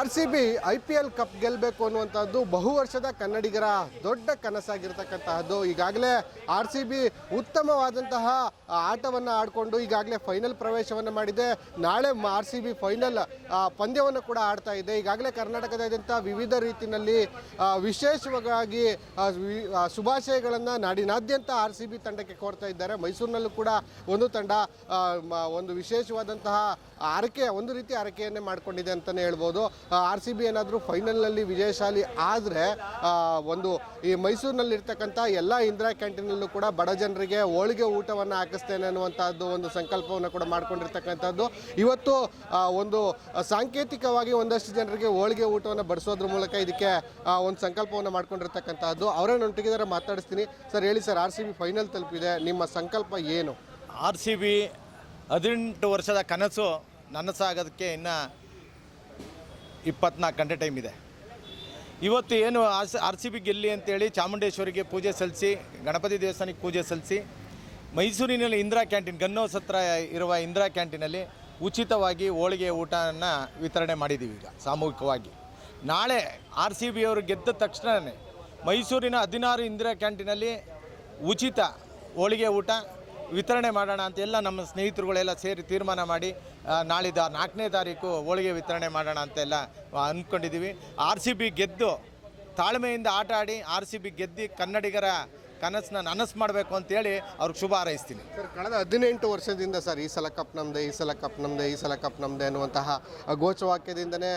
R C B I P L cup ಗೆಲ್ಲಬೇಕು ಅನ್ನುವಂಥದ್ದು ಬಹು ವರ್ಷದ ಕನ್ನಡಿಗರ ದೊಡ್ಡ ಕನಸಾಗಿರ್ತಕ್ಕಂತಹದ್ದು. ಈಗಾಗಲೇ ಆರ್ ಸಿ ಬಿ ಉತ್ತಮವಾದಂತಹ ಆಟವನ್ನು ಆಡಿಕೊಂಡು ಈಗಾಗಲೇ ಫೈನಲ್ ಪ್ರವೇಶವನ್ನು ಮಾಡಿದೆ. ನಾಳೆ ಆರ್ ಸಿ ಬಿ ಫೈನಲ್ ಪಂದ್ಯವನ್ನು ಕೂಡ ಆಡ್ತಾ ಇದೆ. ಈಗಾಗಲೇ ಕರ್ನಾಟಕದಾದ್ಯಂತ ವಿವಿಧ ರೀತಿಯಲ್ಲಿ ವಿಶೇಷವಾಗಿ ಶುಭಾಶಯಗಳನ್ನು ನಾಡಿನಾದ್ಯಂತ ಆರ್ ಸಿ ಬಿ ತಂಡಕ್ಕೆ ಕೋರ್ತಾ ಇದ್ದಾರೆ. ಮೈಸೂರಿನಲ್ಲೂ ಕೂಡ ಒಂದು ತಂಡ ಒಂದು ವಿಶೇಷವಾದಂತಹ ಆರಕೆ, ಒಂದು ರೀತಿ ಆರಕೆಯನ್ನೇ ಮಾಡಿಕೊಂಡಿದೆ ಅಂತಲೇ ಹೇಳ್ಬೋದು. ಆರ್ ಸಿ ಬಿ ಏನಾದರೂ ಫೈನಲ್ನಲ್ಲಿ ವಿಜಯಶಾಲಿ ಆದರೆ ಒಂದು ಈ ಮೈಸೂರಿನಲ್ಲಿರ್ತಕ್ಕಂಥ ಎಲ್ಲ ಇಂದಿರಾ ಕ್ಯಾಂಟೀನಲ್ಲೂ ಕೂಡ ಬಡ ಜನರಿಗೆ ಹೋಳಿಗೆ ಊಟವನ್ನು ಹಾಕಿಸ್ತೇನೆ ಅನ್ನುವಂಥದ್ದು ಒಂದು ಸಂಕಲ್ಪವನ್ನು ಕೂಡ ಮಾಡ್ಕೊಂಡಿರ್ತಕ್ಕಂಥದ್ದು. ಇವತ್ತು ಒಂದು ಸಾಂಕೇತಿಕವಾಗಿ ಒಂದಷ್ಟು ಜನರಿಗೆ ಹೋಳಿಗೆ ಊಟವನ್ನು ಬಡಿಸೋದ್ರ ಮೂಲಕ ಇದಕ್ಕೆ ಒಂದು ಸಂಕಲ್ಪವನ್ನು ಮಾಡ್ಕೊಂಡಿರ್ತಕ್ಕಂಥದ್ದು. ಅವರೇ ನೊಟ್ಟಿಗಿದ್ದಾರೆ ಮಾತಾಡಿಸ್ತೀನಿ. ಸರ್, ಹೇಳಿ sir R C B final ತಲುಪಿದೆ. ನಿಮ್ಮ ಸಂಕಲ್ಪ ಏನು? ಆರ್ ಸಿ ಬಿ ಹದಿನೆಂಟು ವರ್ಷದ ಕನಸು ನನಸಾಗೋದಕ್ಕೆ ಇನ್ನು ಇಪ್ಪತ್ನಾಲ್ಕು ಗಂಟೆ ಟೈಮ್ ಇದೆ. ಇವತ್ತು ಏನು ಆರ್ ಆರ್ ಸಿ ಬಿ ಗೆಲ್ಲಿ ಅಂತೇಳಿ ಚಾಮುಂಡೇಶ್ವರಿಗೆ ಪೂಜೆ ಸಲ್ಲಿಸಿ, ಗಣಪತಿ ದೇವಸ್ಥಾನಕ್ಕೆ ಪೂಜೆ ಸಲ್ಲಿಸಿ, ಮೈಸೂರಿನಲ್ಲಿ ಇಂದಿರಾ ಕ್ಯಾಂಟೀನ್ ಗನ್ನೋಸ್ ಹತ್ರ ಇರುವ ಇಂದಿರಾ ಕ್ಯಾಂಟೀನಲ್ಲಿ ಉಚಿತವಾಗಿ ಹೋಳಿಗೆ ಊಟವನ್ನು ವಿತರಣೆ ಮಾಡಿದ್ದೀವಿ ಈಗ, ಸಾಮೂಹಿಕವಾಗಿ. ನಾಳೆ ಆರ್ ಸಿ ಬಿ ಅವರು ಗೆದ್ದ ತಕ್ಷಣವೇ ಮೈಸೂರಿನ ಹದಿನಾರು ಇಂದಿರಾ ಕ್ಯಾಂಟೀನಲ್ಲಿ ಉಚಿತ ಹೋಳಿಗೆ ಊಟ ವಿತರಣೆ ಮಾಡೋಣ ಅಂತ ಎಲ್ಲ ನಮ್ಮ ಸ್ನೇಹಿತರುಗಳೆಲ್ಲ ಸೇರಿ ತೀರ್ಮಾನ ಮಾಡಿ ನಾಳಿದ ನಾಲ್ಕನೇ ತಾರೀಕು ಹೋಳಿಗೆ ವಿತರಣೆ ಮಾಡೋಣ ಅಂತೆಲ್ಲ ಅಂದ್ಕೊಂಡಿದ್ದೀವಿ. ಆರ್ ಸಿ ಬಿ ಗೆದ್ದು ತಾಳ್ಮೆಯಿಂದ ಆಟ ಆಡಿ ಆರ್ ಸಿ ಬಿ ಗೆದ್ದು ಕನ್ನಡಿಗರ ಕನಸನ್ನ ನನಸು ಮಾಡಬೇಕು ಅಂತೇಳಿ ಅವ್ರಿಗೆ ಶುಭ ಹಾರೈಸ್ತೀನಿ. ಸರ್ ಕಳೆದ ಹದಿನೆಂಟು ವರ್ಷದಿಂದ ಸರ್ ಈ ಸಲ ಕಪ್ ನಮ್ಮದೇ ಈ ಸಲ ಕಪ್ ನಮ್ಮದೇ ಈ ಸಲ ಕಪ್ ನಮ್ಮದೇ ಅನ್ನುವಂತಹ ಘೋಷವಾಕ್ಯದಿಂದನೇ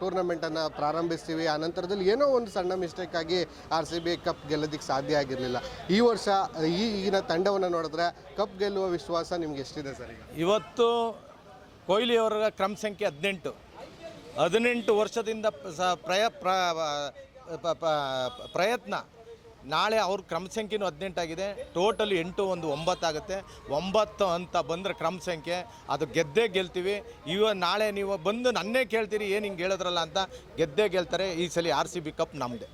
ಟೂರ್ನಮೆಂಟನ್ನು ಪ್ರಾರಂಭಿಸ್ತೀವಿ. ಆ ನಂತರದಲ್ಲಿ ಏನೋ ಒಂದು ಸಣ್ಣ ಮಿಸ್ಟೇಕ್ ಆಗಿ ಆರ್ ಸಿ ಬಿ ಕಪ್ ಗೆಲ್ಲೋದಕ್ಕೆ ಸಾಧ್ಯ ಆಗಿರಲಿಲ್ಲ. ಈ ವರ್ಷ ಈ ಈಗಿನ ತಂಡವನ್ನು ನೋಡಿದ್ರೆ ಕಪ್ ಗೆಲ್ಲುವ ವಿಶ್ವಾಸ ನಿಮ್ಗೆ ಎಷ್ಟಿದೆ ಸರ್ ಇವತ್ತು ಕೊಹ್ಲಿಯವರ ಕ್ರಮ ಸಂಖ್ಯೆ ಹದಿನೆಂಟು. ಹದಿನೆಂಟು ವರ್ಷದಿಂದ ಪ್ರಯ ಪ್ರಯತ್ನ. ನಾಳೆ ಅವ್ರ ಕ್ರಮ ಸಂಖ್ಯೆನೂ ಹದಿನೆಂಟಾಗಿದೆ. ಟೋಟಲ್ ಎಂಟು ಒಂದು ಒಂಬತ್ತಾಗುತ್ತೆ ಒಂಬತ್ತು ಅಂತ ಬಂದರೆ ಕ್ರಮ ಸಂಖ್ಯೆ. ಅದು ಗೆದ್ದೇ ಗೆಲ್ತೀವಿ. ಇವ ನಾಳೆ ನೀವು ಬಂದು ನನ್ನೇ ಕೇಳ್ತೀರಿ ಏನು ಹಿಂಗೆ ಹೇಳಿದ್ರಲ್ಲ ಅಂತ ಗೆದ್ದೇ ಗೆಲ್ತಾರೆ. ಈ ಸಲ ಆರ್ ಸಿ ಬಿ ಕಪ್ ನಮ್ಮದೇ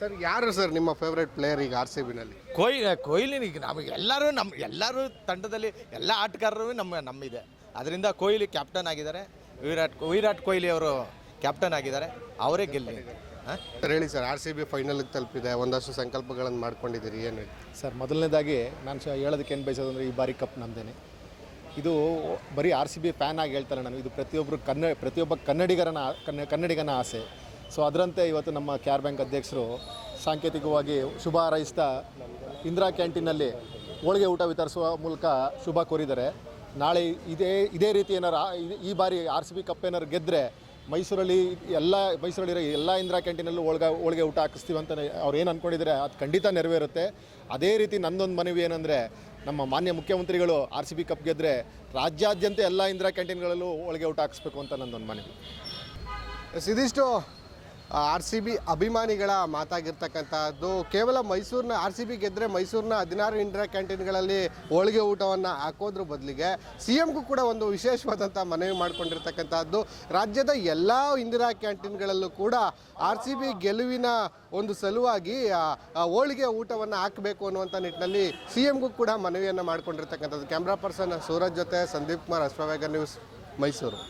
ಸರ್ ಯಾರು ಸರ್ ನಿಮ್ಮ ಫೇವ್ರೇಟ್ ಪ್ಲೇಯರ್ ಈಗ ಆರ್ ಸಿ ಬಿನಲ್ಲಿ? ಕೊಹ್ಲಿ ಕೊಹ್ಲಿ ಈಗ ನಮಗೆ ಎಲ್ಲರೂ ನಮ್ಮ ಎಲ್ಲರೂ ತಂಡದಲ್ಲಿ ಎಲ್ಲ ಆಟಗಾರರು ನಮ್ಮ ನಮ್ಮಿದೆ. ಅದರಿಂದ ಕೊಹ್ಲಿ ಕ್ಯಾಪ್ಟನ್ ಆಗಿದ್ದಾರೆ. ವಿರಾಟ್ ವಿರಾಟ್ ಕೊಹ್ಲಿ ಅವರು ಕ್ಯಾಪ್ಟನ್ ಆಗಿದ್ದಾರೆ. ಅವರೇ ಗೆಲ್ಲಿ. ಹಾಂ? ಸರ್ ಹೇಳಿ ಸರ್ ಆರ್ ಸಿ ಬಿ ಫೈನಲ್ಗೆ ತಲುಪಿದೆ. ಒಂದಷ್ಟು ಸಂಕಲ್ಪಗಳನ್ನು ಮಾಡ್ಕೊಂಡಿದ್ದೀರಿ. ಏನು ಹೇಳಿ? ಸರ್ ಮೊದಲನೇದಾಗಿ ನಾನು ಶ ಹೇಳೋದಕ್ಕೆ ಏನು ಬಯಸೋದಂದರೆ ಈ ಬಾರಿ ಕಪ್ ನಮ್ಮದೇನೆ ಇದು ಬರೀ ಆರ್ ಸಿ ಬಿ ಫ್ಯಾನ್ ಆಗಿ ಹೇಳ್ತಾರೆ ನಾನು. ಇದು ಪ್ರತಿಯೊಬ್ಬರು ಕನ್ನ ಪ್ರತಿಯೊಬ್ಬ ಕನ್ನಡಿಗರನ ಕನ್ನ ಕನ್ನಡಿಗನ ಆಸೆ. ಸೊ ಅದರಂತೆ ಇವತ್ತು ನಮ್ಮ ಕ್ಯಾರ್ ಬ್ಯಾಂಕ್ ಅಧ್ಯಕ್ಷರು ಸಾಂಕೇತಿಕವಾಗಿ ಶುಭ ಹಾರೈಸ್ತಾ ಇಂದಿರಾ ಕ್ಯಾಂಟೀನಲ್ಲಿ ಹೋಳಿಗೆ ಊಟ ವಿತರಿಸುವ ಮೂಲಕ ಶುಭ ಕೋರಿದ್ದಾರೆ. ನಾಳೆ ಇದೇ ಇದೇ ರೀತಿ ಏನಾರು ಈ- ಬಾರಿ ಆರ್ ಸಿ ಬಿ ಕಪ್ ಏನಾರು ಗೆದ್ದರೆ ಮೈಸೂರಲ್ಲಿ ಎಲ್ಲ ಮೈಸೂರಲ್ಲಿರೋ ಎಲ್ಲ ಇಂದಿರಾ ಕ್ಯಾಂಟೀನಲ್ಲೂ ಹೋಳ್ಗೆ ಹೋಳಿಗೆ ಊಟ ಹಾಕಿಸ್ತೀವಿ ಅಂತ ಅವ್ರು ಏನು ಅಂದ್ಕೊಂಡಿದ್ದಾರೆ ಅದು ಖಂಡಿತ ನೆರವೇರುತ್ತೆ. ಅದೇ ರೀತಿ ನನ್ನೊಂದು ಮನವಿ ಏನಂದರೆ ನಮ್ಮ ಮಾನ್ಯ ಮುಖ್ಯಮಂತ್ರಿಗಳು ಆರ್ ಸಿ ಬಿ ಕಪ್ ಗೆದ್ದರೆ ರಾಜ್ಯಾದ್ಯಂತ ಎಲ್ಲ ಇಂದಿರಾ ಕ್ಯಾಂಟೀನ್ಗಳಲ್ಲೂ ಹೋಳಿಗೆ ಊಟ ಹಾಕಿಸ್ಬೇಕು ಅಂತ ನನ್ನೊಂದು ಮನವಿ. ಎಸ್, ಇದಿಷ್ಟು ಆರ್ ಸಿ ಬಿ ಅಭಿಮಾನಿಗಳ ಮಾತಾಗಿರ್ತಕ್ಕಂಥದ್ದು, ಕೇವಲ ಮೈಸೂರಿನ ಆರ್ ಸಿ ಬಿ ಗೆದ್ದರೆ ಮೈಸೂರಿನ ಹದಿನಾರು ಇಂದಿರಾ ಕ್ಯಾಂಟೀನ್ಗಳಲ್ಲಿ ಹೋಳಿಗೆ ಊಟವನ್ನು ಹಾಕೋದ್ರ ಬದಲಿಗೆ ಸಿ ಎಮ್ಗೂ ಕೂಡ ಒಂದು ವಿಶೇಷವಾದಂಥ ಮನವಿ ಮಾಡಿಕೊಂಡಿರ್ತಕ್ಕಂಥದ್ದು. ರಾಜ್ಯದ ಎಲ್ಲ ಇಂದಿರಾ ಕ್ಯಾಂಟೀನ್ಗಳಲ್ಲೂ ಕೂಡ ಆರ್ ಸಿ ಬಿ ಗೆಲುವಿನ ಒಂದು ಸಲುವಾಗಿ ಹೋಳಿಗೆ ಊಟವನ್ನು ಹಾಕಬೇಕು ಅನ್ನುವಂಥ ನಿಟ್ಟಿನಲ್ಲಿ ಸಿ ಎಮ್ಗೂ ಕೂಡ ಮನವಿಯನ್ನು ಮಾಡಿಕೊಂಡಿರ್ತಕ್ಕಂಥದ್ದು. ಕ್ಯಾಮ್ರಾ ಪರ್ಸನ್ ಸೂರಜ್ ಜೊತೆ ಸಂದೀಪ್ ಕುಮಾರ್ ಅಶ್ವವೇಗ ನ್ಯೂಸ್ ಮೈಸೂರು.